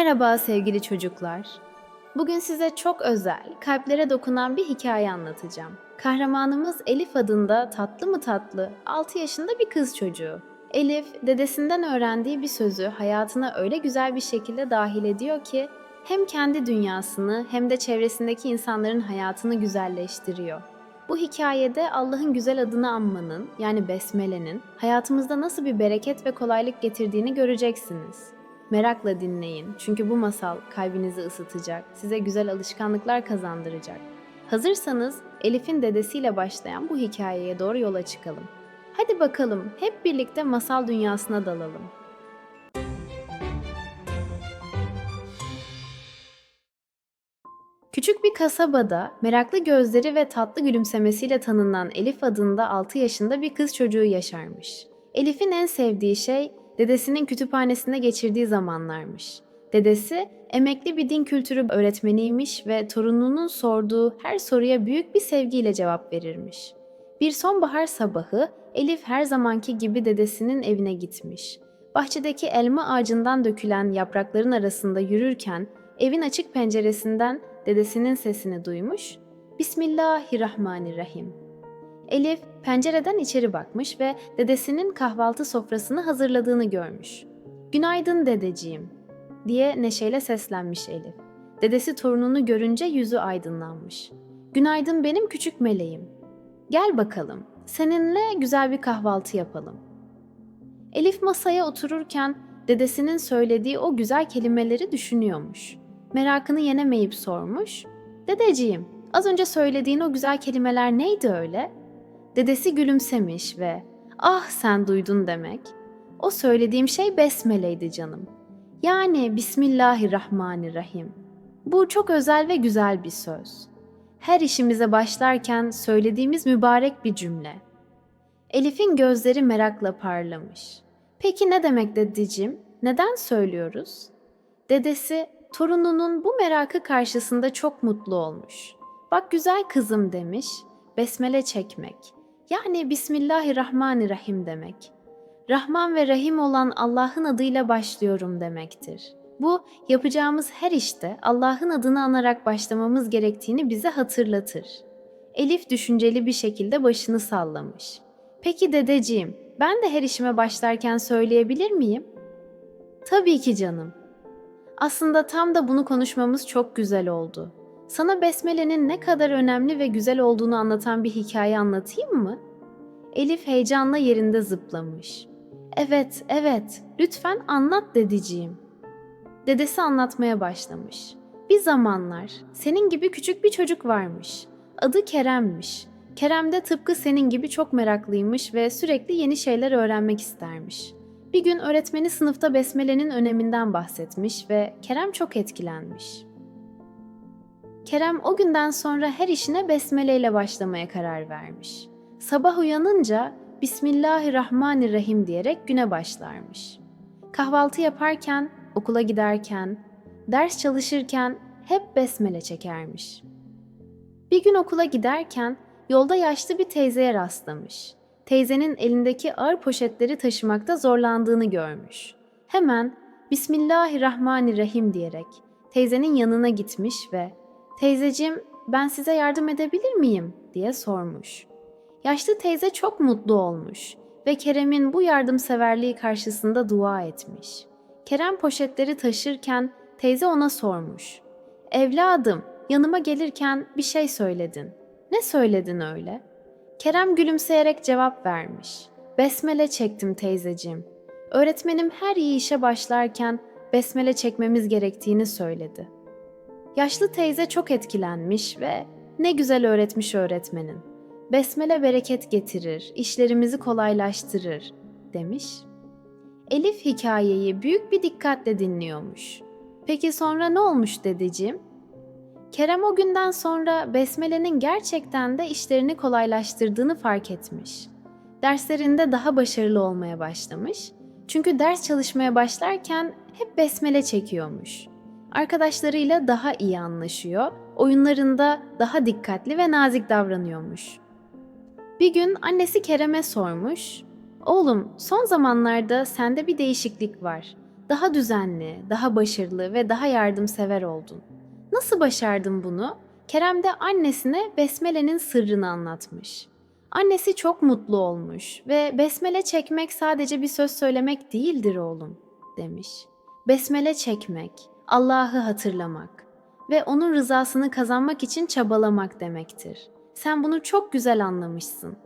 Merhaba sevgili çocuklar. Bugün size çok özel, kalplere dokunan bir hikaye anlatacağım. Kahramanımız Elif adında tatlı mı tatlı, 6 yaşında bir kız çocuğu. Elif, dedesinden öğrendiği bir sözü hayatına öyle güzel bir şekilde dahil ediyor ki hem kendi dünyasını hem de çevresindeki insanların hayatını güzelleştiriyor. Bu hikayede Allah'ın güzel adını anmanın, yani besmelenin, hayatımızda nasıl bir bereket ve kolaylık getirdiğini göreceksiniz. Merakla dinleyin çünkü bu masal kalbinizi ısıtacak, size güzel alışkanlıklar kazandıracak. Hazırsanız Elif'in dedesiyle başlayan bu hikayeye doğru yola çıkalım. Hadi bakalım hep birlikte masal dünyasına dalalım. Küçük bir kasabada meraklı gözleri ve tatlı gülümsemesiyle tanınan Elif adında 6 yaşında bir kız çocuğu yaşarmış. Elif'in en sevdiği şey dedesinin kütüphanesinde geçirdiği zamanlarmış. Dedesi emekli bir din kültürü öğretmeniymiş ve torununun sorduğu her soruya büyük bir sevgiyle cevap verirmiş. Bir sonbahar sabahı Elif her zamanki gibi dedesinin evine gitmiş. Bahçedeki elma ağacından dökülen yaprakların arasında yürürken evin açık penceresinden dedesinin sesini duymuş. Bismillahirrahmanirrahim. Elif pencereden içeri bakmış ve dedesinin kahvaltı sofrasını hazırladığını görmüş. Günaydın dedeciğim diye neşeyle seslenmiş Elif. Dedesi torununu görünce yüzü aydınlanmış. Günaydın benim küçük meleğim. Gel bakalım. Seninle güzel bir kahvaltı yapalım. Elif masaya otururken dedesinin söylediği o güzel kelimeleri düşünüyormuş. Merakını yenemeyip sormuş. Dedeciğim, az önce söylediğin o güzel kelimeler neydi öyle? Dedesi gülümsemiş ve "Ah sen duydun demek. O söylediğim şey besmeleydi canım. Yani Bismillahirrahmanirrahim. Bu çok özel ve güzel bir söz. Her işimize başlarken söylediğimiz mübarek bir cümle. Elif'in gözleri merakla parlamış. Peki ne demek dedeciğim? Neden söylüyoruz? Dedesi torununun bu merakı karşısında çok mutlu olmuş. Bak güzel kızım demiş, besmele çekmek. Yani Bismillahirrahmanirrahim demek. Rahman ve Rahim olan Allah'ın adıyla başlıyorum demektir. Bu yapacağımız her işte Allah'ın adını anarak başlamamız gerektiğini bize hatırlatır. Elif düşünceli bir şekilde başını sallamış. Peki dedeciğim, ben de her işime başlarken söyleyebilir miyim? Tabii ki canım. Aslında tam da bunu konuşmamız çok güzel oldu. Sana besmelenin ne kadar önemli ve güzel olduğunu anlatan bir hikaye anlatayım mı? Elif heyecanla yerinde zıplamış. Evet, evet, lütfen anlat dedeciğim. Dedesi anlatmaya başlamış. Bir zamanlar senin gibi küçük bir çocuk varmış. Adı Kerem'miş. Kerem de tıpkı senin gibi çok meraklıymış ve sürekli yeni şeyler öğrenmek istermiş. Bir gün öğretmeni sınıfta besmelenin öneminden bahsetmiş ve Kerem çok etkilenmiş. Kerem o günden sonra her işine besmele ile başlamaya karar vermiş. Sabah uyanınca Bismillahirrahmanirrahim diyerek güne başlarmış. Kahvaltı yaparken, okula giderken, ders çalışırken hep besmele çekermiş. Bir gün okula giderken yolda yaşlı bir teyzeye rastlamış. Teyzenin elindeki ağır poşetleri taşımakta zorlandığını görmüş. Hemen Bismillahirrahmanirrahim diyerek teyzenin yanına gitmiş ve "Teyzeciğim, ben size yardım edebilir miyim?" diye sormuş. Yaşlı teyze çok mutlu olmuş ve Kerem'in bu yardımseverliği karşısında dua etmiş. Kerem poşetleri taşırken teyze ona sormuş. Evladım, yanıma gelirken bir şey söyledin. Ne söyledin öyle? Kerem gülümseyerek cevap vermiş. Besmele çektim teyzeciğim. Öğretmenim her iyi işe başlarken besmele çekmemiz gerektiğini söyledi. Yaşlı teyze çok etkilenmiş ve ne güzel öğretmiş öğretmenin. Besmele bereket getirir, işlerimizi kolaylaştırır demiş. Elif hikayeyi büyük bir dikkatle dinliyormuş. Peki sonra ne olmuş dedeciğim? Kerem o günden sonra Besmele'nin gerçekten de işlerini kolaylaştırdığını fark etmiş. Derslerinde daha başarılı olmaya başlamış. Çünkü ders çalışmaya başlarken hep besmele çekiyormuş. Arkadaşlarıyla daha iyi anlaşıyor, oyunlarında daha dikkatli ve nazik davranıyormuş. Bir gün annesi Kerem'e sormuş. Oğlum, son zamanlarda sende bir değişiklik var. Daha düzenli, daha başarılı ve daha yardımsever oldun. Nasıl başardın bunu? Kerem de annesine besmelenin sırrını anlatmış. Annesi çok mutlu olmuş ve besmele çekmek sadece bir söz söylemek değildir oğlum demiş. Besmele çekmek, Allah'ı hatırlamak ve onun rızasını kazanmak için çabalamak demektir. Sen bunu çok güzel anlamışsın.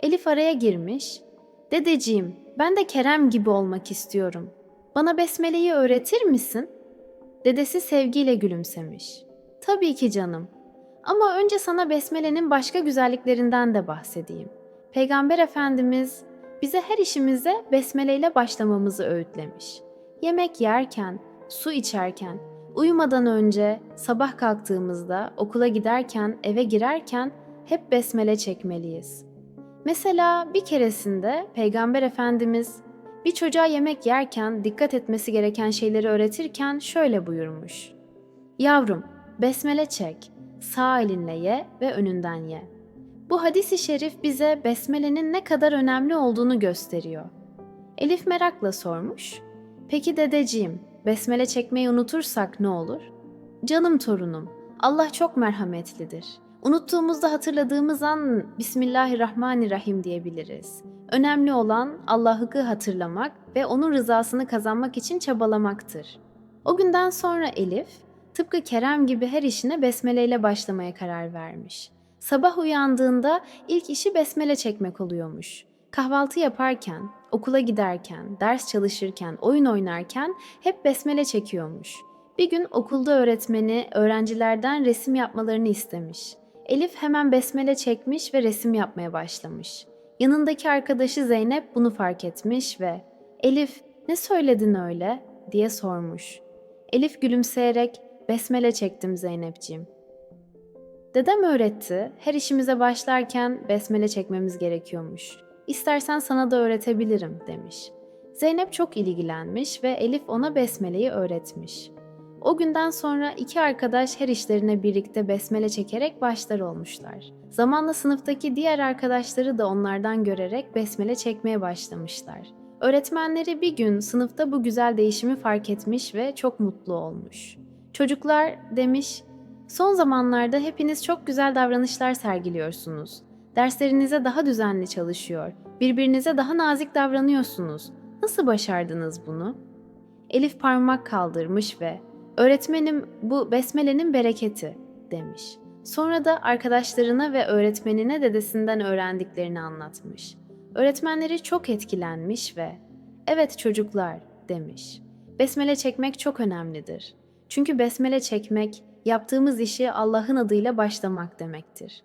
Elif araya girmiş. Dedeciğim, ben de Kerem gibi olmak istiyorum. Bana besmeleyi öğretir misin? Dedesi sevgiyle gülümsemiş. Tabii ki canım. Ama önce sana besmelenin başka güzelliklerinden de bahsedeyim. Peygamber Efendimiz bize her işimize besmeleyle başlamamızı öğütlemiş. Yemek yerken, su içerken, uyumadan önce, sabah kalktığımızda, okula giderken, eve girerken hep besmele çekmeliyiz. Mesela bir keresinde Peygamber Efendimiz bir çocuğa yemek yerken dikkat etmesi gereken şeyleri öğretirken şöyle buyurmuş. Yavrum, besmele çek, sağ elinle ye ve önünden ye. Bu hadisi şerif bize besmelenin ne kadar önemli olduğunu gösteriyor. Elif merakla sormuş. Peki dedeciğim, besmele çekmeyi unutursak ne olur? Canım torunum, Allah çok merhametlidir. Unuttuğumuzda hatırladığımız an Bismillahirrahmanirrahim diyebiliriz. Önemli olan Allah'ı hatırlamak ve onun rızasını kazanmak için çabalamaktır. O günden sonra Elif, tıpkı Kerem gibi her işine besmeleyle başlamaya karar vermiş. Sabah uyandığında ilk işi besmele çekmek oluyormuş. Kahvaltı yaparken, okula giderken, ders çalışırken, oyun oynarken hep besmele çekiyormuş. Bir gün okulda öğretmeni öğrencilerden resim yapmalarını istemiş. Elif hemen besmele çekmiş ve resim yapmaya başlamış. Yanındaki arkadaşı Zeynep bunu fark etmiş ve "Elif, ne söyledin öyle?" diye sormuş. Elif gülümseyerek "Besmele çektim Zeynepciğim." Dedem öğretti. Her işimize başlarken besmele çekmemiz gerekiyormuş. İstersen sana da öğretebilirim demiş. Zeynep çok ilgilenmiş ve Elif ona besmeleyi öğretmiş. O günden sonra iki arkadaş her işlerine birlikte besmele çekerek başlar olmuşlar. Zamanla sınıftaki diğer arkadaşları da onlardan görerek besmele çekmeye başlamışlar. Öğretmenleri bir gün sınıfta bu güzel değişimi fark etmiş ve çok mutlu olmuş. Çocuklar demiş, son zamanlarda hepiniz çok güzel davranışlar sergiliyorsunuz. Derslerinize daha düzenli çalışıyor, birbirinize daha nazik davranıyorsunuz. Nasıl başardınız bunu? Elif parmak kaldırmış ve Öğretmenim bu besmelenin bereketi demiş. Sonra da arkadaşlarına ve öğretmenine dedesinden öğrendiklerini anlatmış. Öğretmenleri çok etkilenmiş ve "Evet çocuklar." demiş. Besmele çekmek çok önemlidir. Çünkü besmele çekmek yaptığımız işi Allah'ın adıyla başlamak demektir.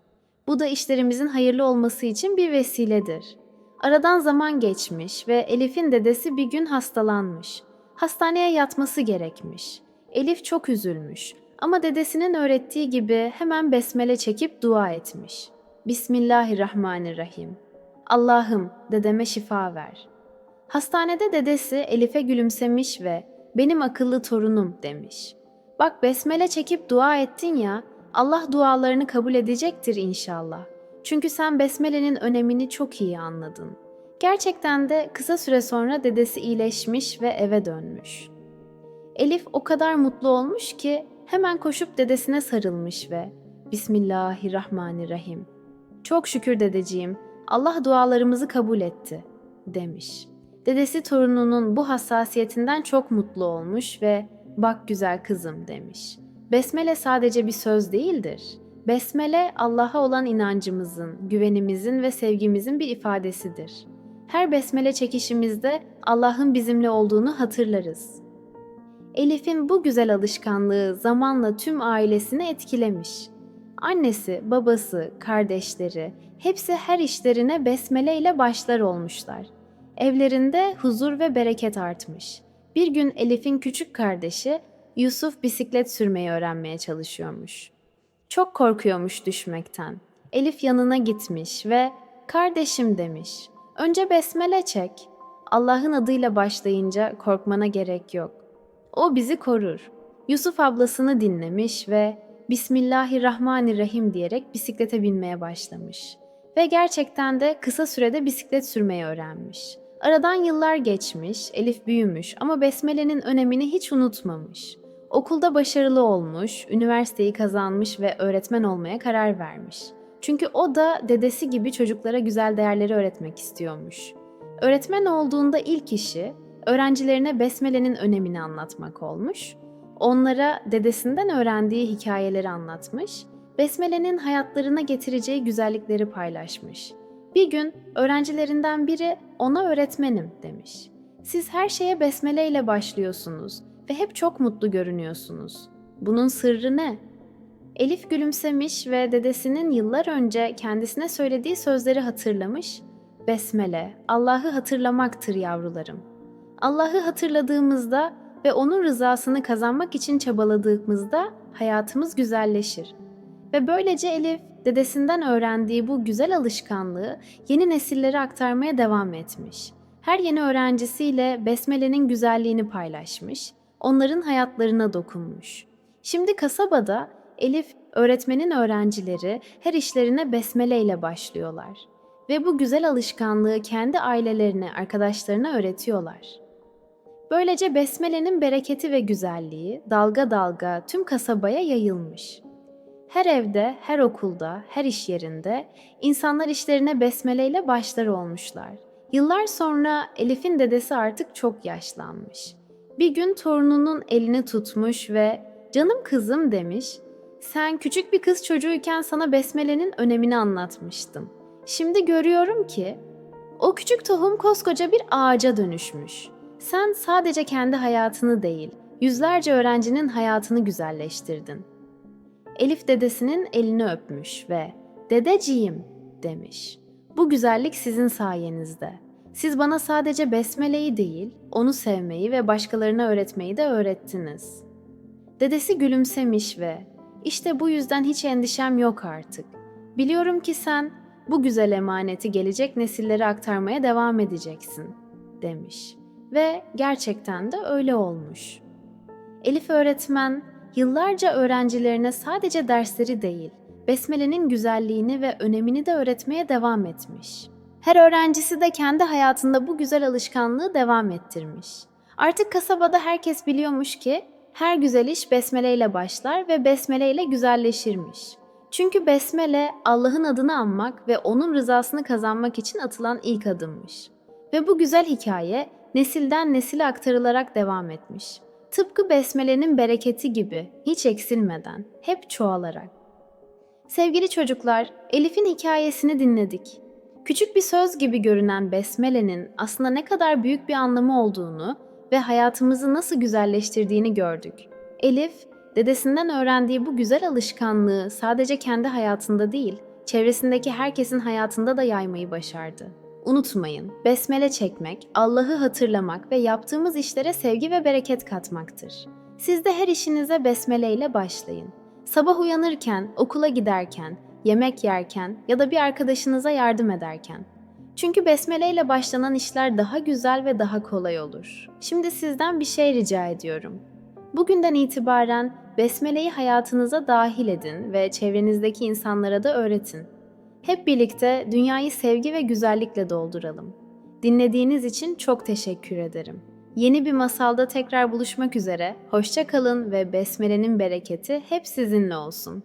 Bu da işlerimizin hayırlı olması için bir vesiledir. Aradan zaman geçmiş ve Elif'in dedesi bir gün hastalanmış. Hastaneye yatması gerekmiş. Elif çok üzülmüş ama dedesinin öğrettiği gibi hemen besmele çekip dua etmiş. Bismillahirrahmanirrahim. Allah'ım dedeme şifa ver. Hastanede dedesi Elif'e gülümsemiş ve benim akıllı torunum demiş. Bak besmele çekip dua ettin ya, Allah dualarını kabul edecektir inşallah. Çünkü sen besmelenin önemini çok iyi anladın. Gerçekten de kısa süre sonra dedesi iyileşmiş ve eve dönmüş. Elif o kadar mutlu olmuş ki hemen koşup dedesine sarılmış ve Bismillahirrahmanirrahim. Çok şükür dedeciğim, Allah dualarımızı kabul etti, demiş. Dedesi torununun bu hassasiyetinden çok mutlu olmuş ve bak güzel kızım demiş. Besmele sadece bir söz değildir. Besmele Allah'a olan inancımızın, güvenimizin ve sevgimizin bir ifadesidir. Her besmele çekişimizde Allah'ın bizimle olduğunu hatırlarız. Elif'in bu güzel alışkanlığı zamanla tüm ailesini etkilemiş. Annesi, babası, kardeşleri hepsi her işlerine besmele ile başlar olmuşlar. Evlerinde huzur ve bereket artmış. Bir gün Elif'in küçük kardeşi Yusuf bisiklet sürmeyi öğrenmeye çalışıyormuş. Çok korkuyormuş düşmekten. Elif yanına gitmiş ve "Kardeşim" demiş. "Önce besmele çek. Allah'ın adıyla başlayınca korkmana gerek yok. O bizi korur." Yusuf ablasını dinlemiş ve Bismillahirrahmanirrahim diyerek bisiklete binmeye başlamış. Ve gerçekten de kısa sürede bisiklet sürmeyi öğrenmiş. Aradan yıllar geçmiş, Elif büyümüş ama besmelenin önemini hiç unutmamış. Okulda başarılı olmuş, üniversiteyi kazanmış ve öğretmen olmaya karar vermiş. Çünkü o da dedesi gibi çocuklara güzel değerleri öğretmek istiyormuş. Öğretmen olduğunda ilk işi öğrencilerine besmelenin önemini anlatmak olmuş. Onlara dedesinden öğrendiği hikayeleri anlatmış, besmelenin hayatlarına getireceği güzellikleri paylaşmış. Bir gün öğrencilerinden biri ona öğretmenim demiş. Siz her şeye besmele ile başlıyorsunuz ve hep çok mutlu görünüyorsunuz. Bunun sırrı ne? Elif gülümsemiş ve dedesinin yıllar önce kendisine söylediği sözleri hatırlamış. Besmele, Allah'ı hatırlamaktır yavrularım. Allah'ı hatırladığımızda ve onun rızasını kazanmak için çabaladığımızda hayatımız güzelleşir. Ve böylece Elif dedesinden öğrendiği bu güzel alışkanlığı yeni nesillere aktarmaya devam etmiş. Her yeni öğrencisiyle besmelenin güzelliğini paylaşmış, onların hayatlarına dokunmuş. Şimdi kasabada Elif öğretmenin öğrencileri her işlerine besmele ile başlıyorlar ve bu güzel alışkanlığı kendi ailelerine, arkadaşlarına öğretiyorlar. Böylece besmelenin bereketi ve güzelliği dalga dalga tüm kasabaya yayılmış. Her evde, her okulda, her iş yerinde insanlar işlerine besmeleyle başlar olmuşlar. Yıllar sonra Elif'in dedesi artık çok yaşlanmış. Bir gün torununun elini tutmuş ve "Canım kızım" demiş. "Sen küçük bir kız çocuğuyken sana besmelenin önemini anlatmıştım. Şimdi görüyorum ki o küçük tohum koskoca bir ağaca dönüşmüş. Sen sadece kendi hayatını değil, yüzlerce öğrencinin hayatını güzelleştirdin." Elif dedesinin elini öpmüş ve "Dedeciğim" demiş. "Bu güzellik sizin sayenizde. Siz bana sadece besmeleyi değil, onu sevmeyi ve başkalarına öğretmeyi de öğrettiniz." Dedesi gülümsemiş ve "İşte bu yüzden hiç endişem yok artık. Biliyorum ki sen bu güzel emaneti gelecek nesillere aktarmaya devam edeceksin." demiş. Ve gerçekten de öyle olmuş. Elif öğretmen yıllarca öğrencilerine sadece dersleri değil, besmelenin güzelliğini ve önemini de öğretmeye devam etmiş. Her öğrencisi de kendi hayatında bu güzel alışkanlığı devam ettirmiş. Artık kasabada herkes biliyormuş ki her güzel iş besmele ile başlar ve besmele ile güzelleşirmiş. Çünkü besmele Allah'ın adını anmak ve onun rızasını kazanmak için atılan ilk adımmış. Ve bu güzel hikaye nesilden nesile aktarılarak devam etmiş. Tıpkı besmelenin bereketi gibi hiç eksilmeden, hep çoğalarak. Sevgili çocuklar, Elif'in hikayesini dinledik. Küçük bir söz gibi görünen besmelenin aslında ne kadar büyük bir anlamı olduğunu ve hayatımızı nasıl güzelleştirdiğini gördük. Elif, dedesinden öğrendiği bu güzel alışkanlığı sadece kendi hayatında değil, çevresindeki herkesin hayatında da yaymayı başardı. Unutmayın, besmele çekmek, Allah'ı hatırlamak ve yaptığımız işlere sevgi ve bereket katmaktır. Siz de her işinize besmele ile başlayın. Sabah uyanırken, okula giderken, yemek yerken ya da bir arkadaşınıza yardım ederken. Çünkü besmele ile başlanan işler daha güzel ve daha kolay olur. Şimdi sizden bir şey rica ediyorum. Bugünden itibaren besmeleyi hayatınıza dahil edin ve çevrenizdeki insanlara da öğretin. Hep birlikte dünyayı sevgi ve güzellikle dolduralım. Dinlediğiniz için çok teşekkür ederim. Yeni bir masalda tekrar buluşmak üzere. Hoşça kalın ve besmelenin bereketi hep sizinle olsun.